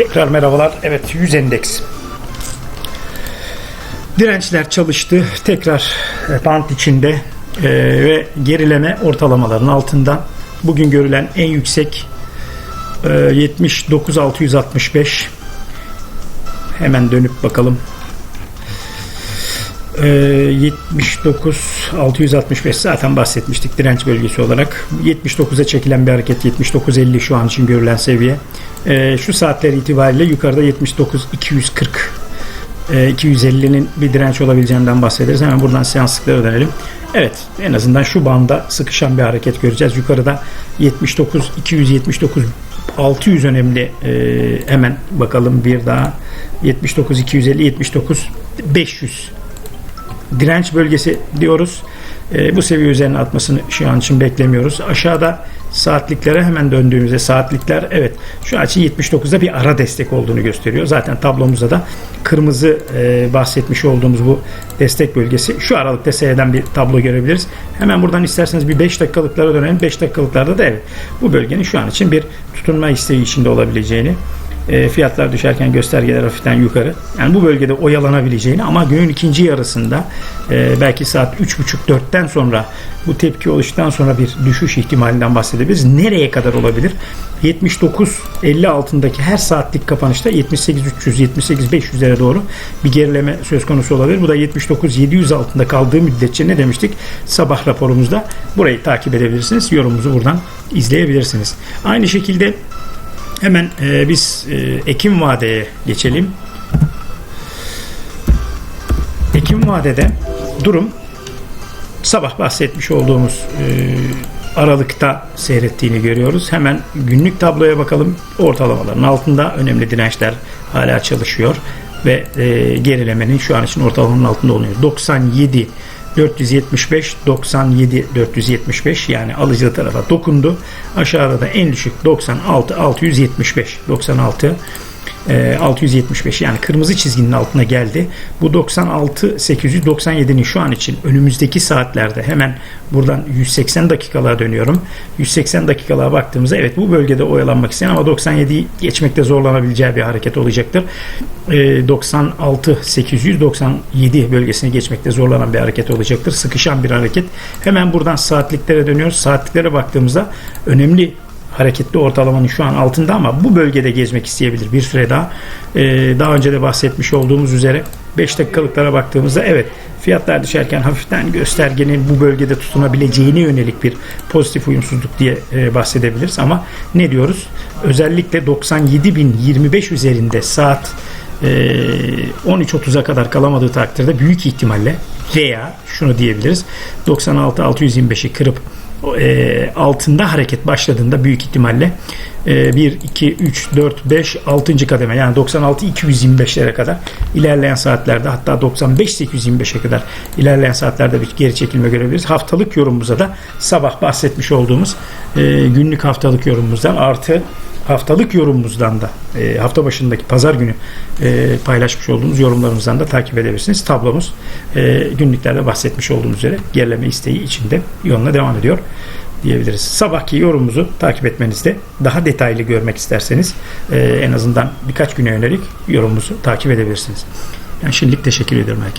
Tekrar merhabalar. Evet 100 endeks. Dirençler çalıştı. Tekrar e, bant içinde e, ve gerileme ortalamaların altında. Bugün görülen en yüksek e, 79.665. Hemen dönüp bakalım. E, 79.665 zaten bahsetmiştik direnç bölgesi olarak. 79'a çekilen bir hareket 79.50 şu an için görülen seviye. E, şu saatler itibariyle yukarıda 79.240 e, 250'nin bir direnç olabileceğinden bahsederiz. Hemen buradan seanslıklara dönelim. Evet en azından şu banda sıkışan bir hareket göreceğiz. Yukarıda 79 279 600 önemli. E, hemen bakalım bir daha 79 250 79 500 direnç bölgesi diyoruz. E, bu seviye üzerine atmasını şu an için beklemiyoruz. Aşağıda saatliklere hemen döndüğümüzde saatlikler evet şu için 79'da bir ara destek olduğunu gösteriyor. Zaten tablomuzda da kırmızı e, bahsetmiş olduğumuz bu destek bölgesi şu aralıkta seyreden bir tablo görebiliriz. Hemen buradan isterseniz bir 5 dakikalıklara dönelim. 5 dakikalıklarda da evet bu bölgenin şu an için bir tutunma isteği içinde olabileceğini e, fiyatlar düşerken göstergeler hafiften yukarı. Yani bu bölgede oyalanabileceğini ama günün ikinci yarısında e, belki saat 3.30-4'ten sonra bu tepki oluştuktan sonra bir düşüş ihtimalinden bahsedebiliriz. Nereye kadar olabilir? 79.50 altındaki her saatlik kapanışta 78.300 78.500'lere doğru bir gerileme söz konusu olabilir. Bu da 79.700 altında kaldığı müddetçe ne demiştik? Sabah raporumuzda burayı takip edebilirsiniz. Yorumumuzu buradan izleyebilirsiniz. Aynı şekilde Hemen e, biz e, Ekim vadeye geçelim. Ekim vadede durum sabah bahsetmiş olduğumuz e, aralıkta seyrettiğini görüyoruz. Hemen günlük tabloya bakalım. Ortalamaların altında önemli dirençler hala çalışıyor ve e, gerilemenin şu an için ortalamanın altında oluyor. 97 475 97 475 yani alıcı tarafa dokundu. Aşağıda da en düşük 96 675 96 e, 675 yani kırmızı çizginin altına geldi. Bu 96 897'nin şu an için önümüzdeki saatlerde hemen buradan 180 dakikalığa dönüyorum. 180 dakikalığa baktığımızda evet bu bölgede oyalanmak isteyen ama 97'yi geçmekte zorlanabileceği bir hareket olacaktır. E, 96 897 bölgesini geçmekte zorlanan bir hareket olacaktır. Sıkışan bir hareket. Hemen buradan saatliklere dönüyoruz. Saatliklere baktığımızda önemli hareketli ortalamanın şu an altında ama bu bölgede gezmek isteyebilir bir süre daha. Ee, daha önce de bahsetmiş olduğumuz üzere 5 dakikalıklara baktığımızda evet fiyatlar düşerken hafiften göstergenin bu bölgede tutunabileceğine yönelik bir pozitif uyumsuzluk diye e, bahsedebiliriz ama ne diyoruz? Özellikle 97.025 üzerinde saat e, 13.30'a kadar kalamadığı takdirde büyük ihtimalle veya şunu diyebiliriz 96.625'i kırıp e, altında hareket başladığında büyük ihtimalle e, 1, 2, 3, 4, 5, 6. kademe yani 96 225'lere kadar ilerleyen saatlerde hatta 95 825'e kadar ilerleyen saatlerde bir geri çekilme görebiliriz. Haftalık yorumumuza da sabah bahsetmiş olduğumuz e, günlük haftalık yorumumuzdan artı haftalık yorumumuzdan da e, hafta başındaki pazar günü e, paylaşmış olduğumuz yorumlarımızdan da takip edebilirsiniz. Tablomuz e, günlüklerde bahsetmiş olduğumuz üzere gerileme isteği içinde yoluna devam ediyor diyebiliriz. Sabahki yorumumuzu takip etmenizde daha detaylı görmek isterseniz e, en azından birkaç güne yönelik yorumumuzu takip edebilirsiniz. Yani şimdilik teşekkür ediyorum herkese.